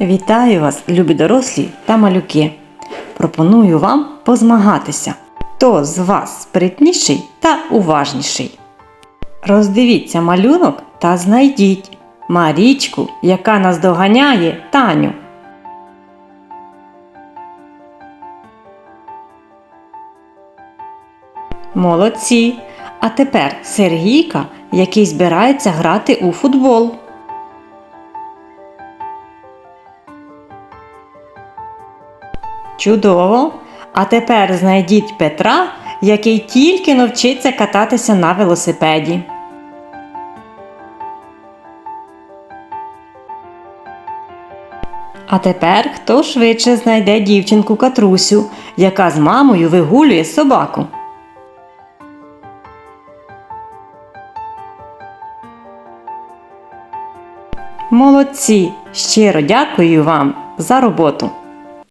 Вітаю вас, любі дорослі та малюки. Пропоную вам позмагатися. Хто з вас спритніший та уважніший? Роздивіться малюнок та знайдіть Марічку, яка наздоганяє Таню. Молодці! А тепер Сергійка, який збирається грати у футбол. Чудово! А тепер знайдіть Петра, який тільки навчиться кататися на велосипеді. А тепер хто швидше знайде дівчинку Катрусю, яка з мамою вигулює собаку. Молодці! Щиро дякую вам за роботу!